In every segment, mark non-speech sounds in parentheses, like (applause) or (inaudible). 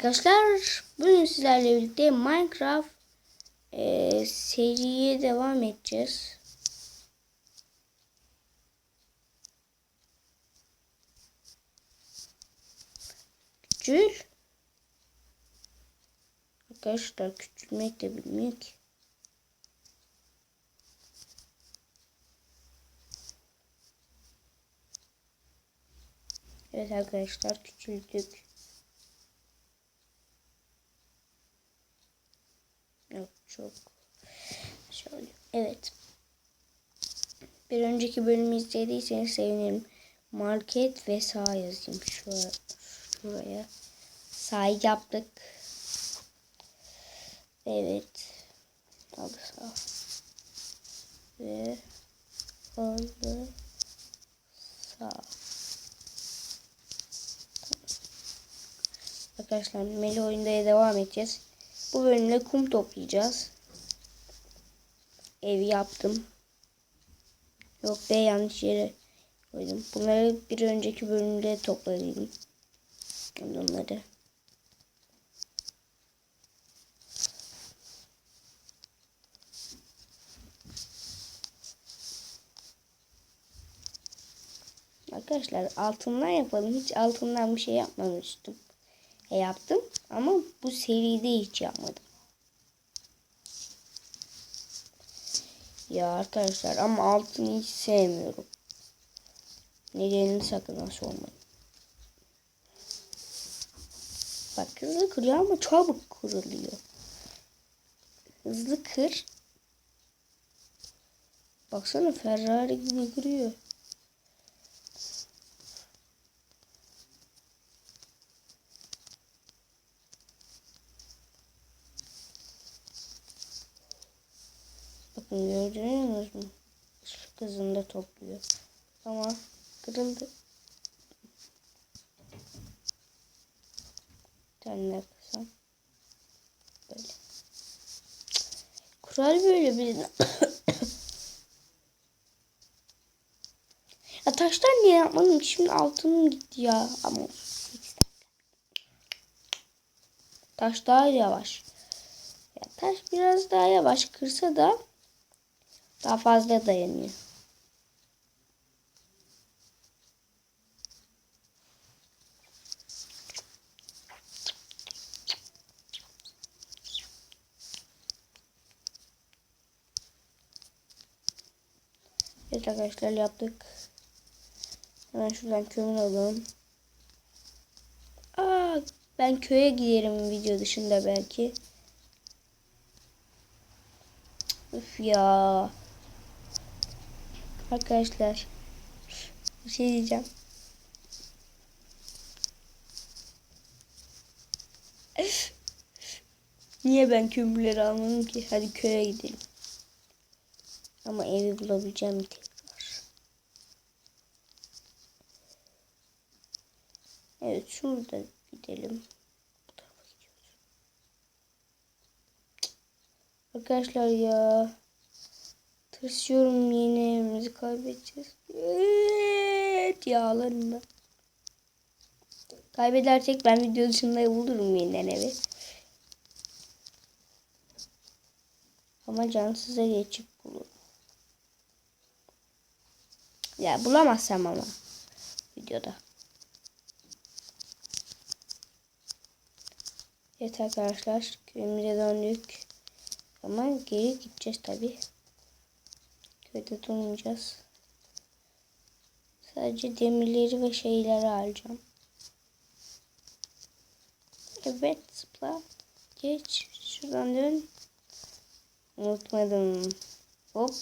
Arkadaşlar bugün sizlerle birlikte Minecraft e, seriye devam edeceğiz. Küçül. Arkadaşlar küçülmek de bilmiyor ki. Evet arkadaşlar küçüldük. Yok çok. Şöyle. Evet. Bir önceki bölümü izlediyseniz sevinirim. Market ve sağ yazayım. Şuraya. şuraya. Sağ yaptık. Evet. Aldı sağ. Ve aldı sağ. Arkadaşlar Meli oyundaya devam edeceğiz. Bu bölümde kum toplayacağız. Evi yaptım. Yok be yanlış yere koydum. Bunları bir önceki bölümde topladıydım. Onları. Arkadaşlar altından yapalım. Hiç altından bir şey yapmamıştım. E yaptım ama bu seride hiç yapmadım. Ya arkadaşlar ama altını hiç sevmiyorum. Nedenini sakın ha sormayın. Bak hızlı kırıyor ama çabuk kırılıyor. Hızlı kır. Baksana Ferrari gibi kırıyor. Gördünüz mü? Işık hızında topluyor. Ama kırıldı. Bir tane daha. Böyle. Kural böyle bir (coughs) Ya taştan niye yapmadım ki? Şimdi altınım gitti ya. Ama taş daha yavaş. Ya taş biraz daha yavaş kırsa da daha fazla dayanıyor. Evet arkadaşlar yaptık. Hemen şuradan kömür alalım. Aa, ben köye giderim video dışında belki. Üf ya. Arkadaşlar. Bir şey diyeceğim. Niye ben kömürleri almadım ki? Hadi köye gidelim. Ama evi bulabileceğim bir tek var. Evet şurada gidelim. Arkadaşlar ya. Tırsıyorum yine evimizi kaybedeceğiz. Evet yağlarında. Kaybedersek ben video dışında bulurum yeniden evi. Ama cansıza geçip bulurum. Ya bulamazsam ama videoda. Evet arkadaşlar köyümüze döndük. Ama geri gideceğiz tabi. Köyde durmayacağız. Sadece demirleri ve şeyleri alacağım. Evet zıpla. Geç. Şuradan dön. Unutmadım. Hop.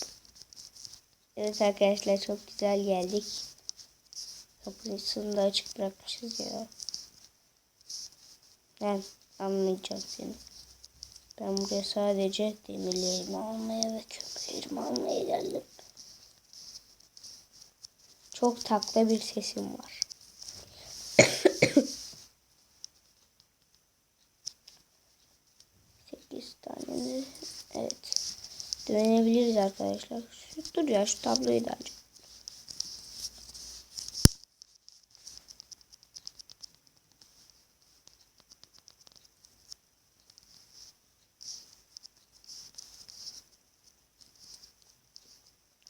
Evet arkadaşlar çok güzel geldik. Kapısını da açık bırakmışız ya. Ben anlayacağım seni. Ben buraya sadece demirlerimi almaya ve kömürlerimi almaya geldim. Çok takla bir sesim var. (coughs) Sekiz tane evet. Dönebiliriz arkadaşlar. Dur ya şu tabloyu da alacağım.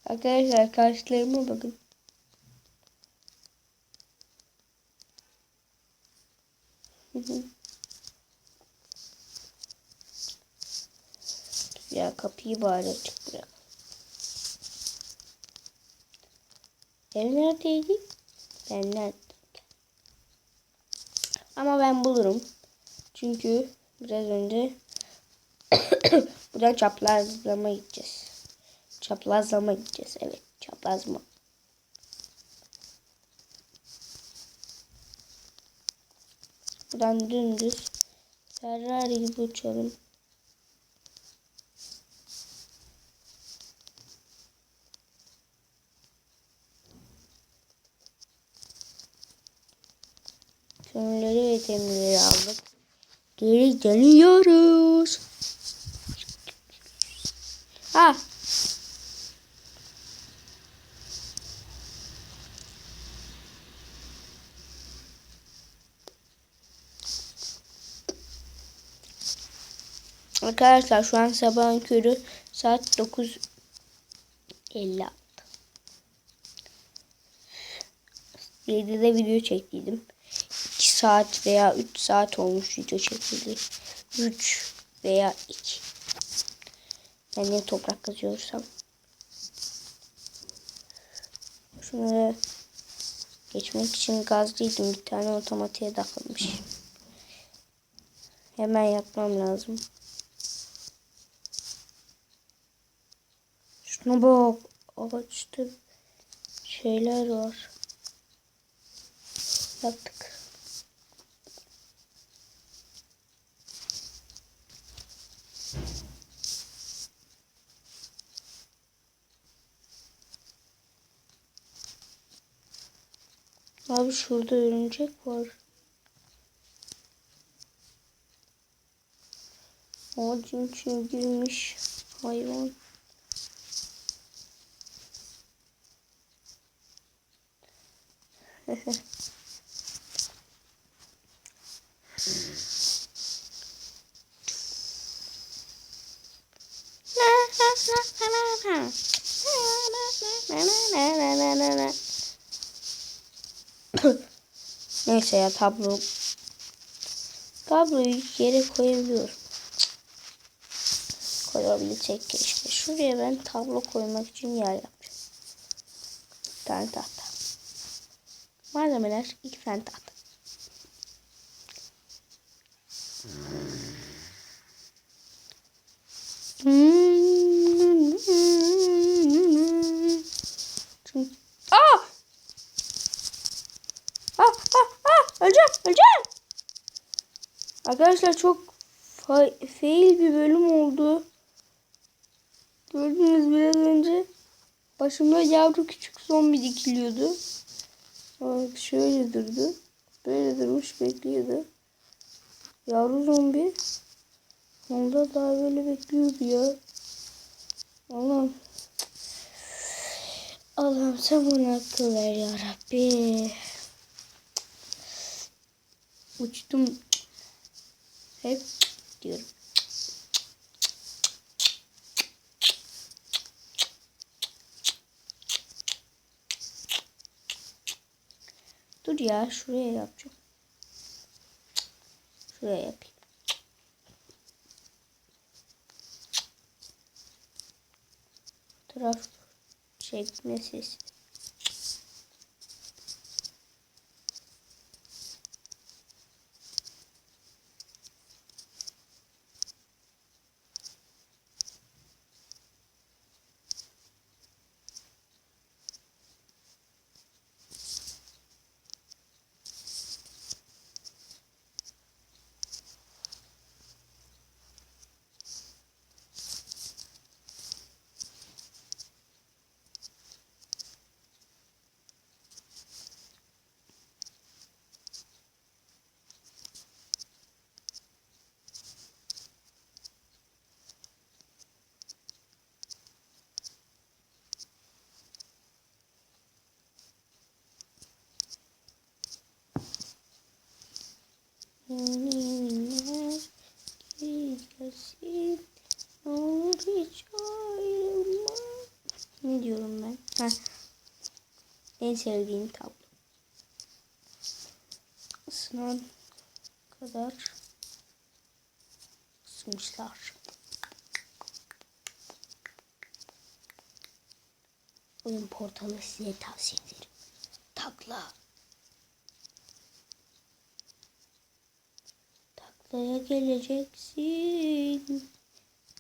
Arkadaşlar karşılarıma bakın. (laughs) Ya kapıyı bari açık bırak. Ev neredeydi? Ben? Ama ben bulurum. Çünkü biraz önce (coughs) buradan çaprazlama gideceğiz. Çaprazlama gideceğiz. Evet çaprazlama. Buradan dümdüz Ferrari gibi uçalım. Kömürleri ve demirleri aldık. Geri dönüyoruz. Ha. Arkadaşlar şu an sabahın körü saat 9.56. 7'de video çektiydim. 2 saat veya 3 saat olmuş video çekildi. 3 veya 2. Ben ne toprak kazıyorsam. Şunları geçmek için gazlıydım. Bir tane otomatiğe takılmış. Hemen yapmam lazım. Şuna bak. Ağaçta şeyler var. Yaptık. Abi şurada örümcek var. Ağacın içine girmiş hayvan. Neyse ya tablo tabloyu yere koyabiliyorum. Koyabilsek keşke. Şuraya ben tablo koymak için yer yapacağım. Bir tane tahta. Malzemeler iki tane tahta. Aa! Ah, ah, ah! Öleceğim, öleceğim! Arkadaşlar çok fa- fail bir bölüm oldu. Gördünüz biraz önce. Başımda yavru küçük zombi dikiliyordu. Bak şöyle durdu. Böyle durmuş bekliyordu. Yavru zombi. Onda daha böyle bekliyordu ya. Allah'ım. Allah'ım sen bana akıl ver ya Rabbi. Uçtum. Hep diyorum. Dur ya şuraya yapacağım. Şuraya yapayım. Taraf çekme sesi. En sevdiğim tablo. Isınan kadar ısınmışlar. Oyun portalı size tavsiye ederim. Takla. Taklaya geleceksin.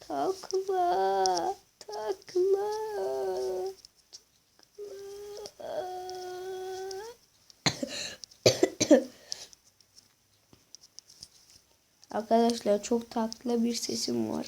Takla. Takla. Arkadaşlar çok tatlı bir sesim var.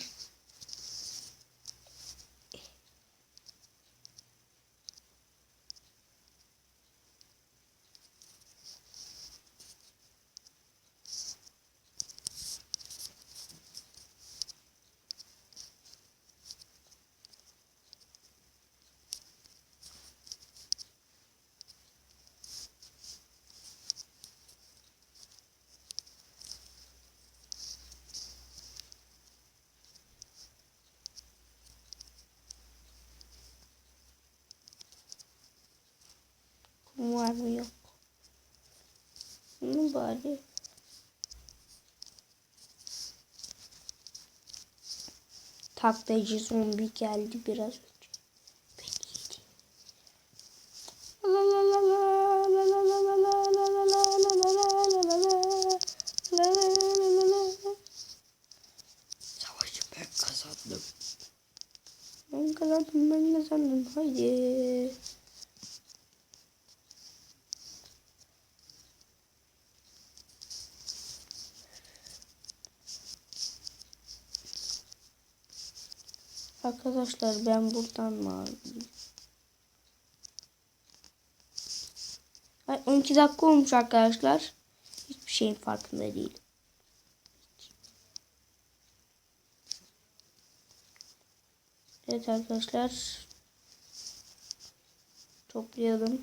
Kum var mı yok. Ne bari. Taklacı zombi geldi biraz Arkadaşlar ben buradan mı alayım? Ay, 12 dakika olmuş arkadaşlar. Hiçbir şeyin farkında değilim. Evet arkadaşlar. Toplayalım.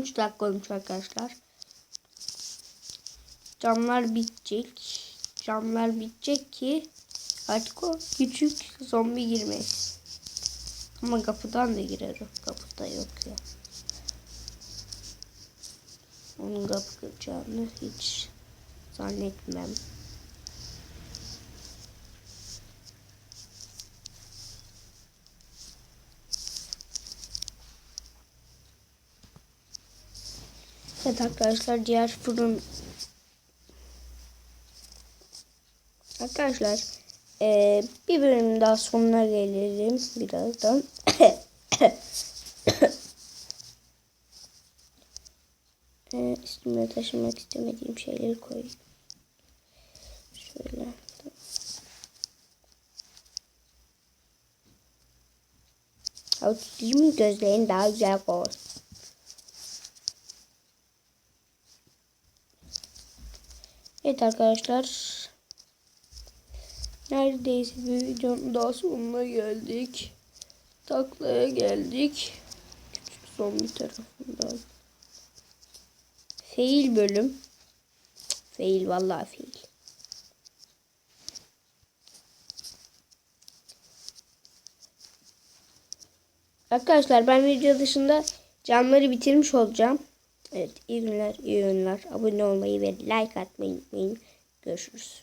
On üç dakika olmuş arkadaşlar. Camlar bitecek. Camlar bitecek ki artık o küçük zombi girmez. Ama kapıdan da girer o. Kapıda yok ya. Onun kapı kıracağını hiç zannetmem. Evet arkadaşlar diğer fırın Arkadaşlar eee, bir bölüm daha sonuna gelelim birazdan. Eee, (coughs) üstüme taşımak istemediğim şeyleri koyayım. Şöyle. Autizmin gözlerini daha güzel koy. Evet arkadaşlar. Neredeyse bir videonun daha sonuna geldik. Taklaya geldik. Küçük zombi tarafından. Fail bölüm. Fail vallahi fail. Arkadaşlar ben video dışında camları bitirmiş olacağım. Evet iyi günler, iyi günler. Abone olmayı ve like atmayı unutmayın. Görüşürüz.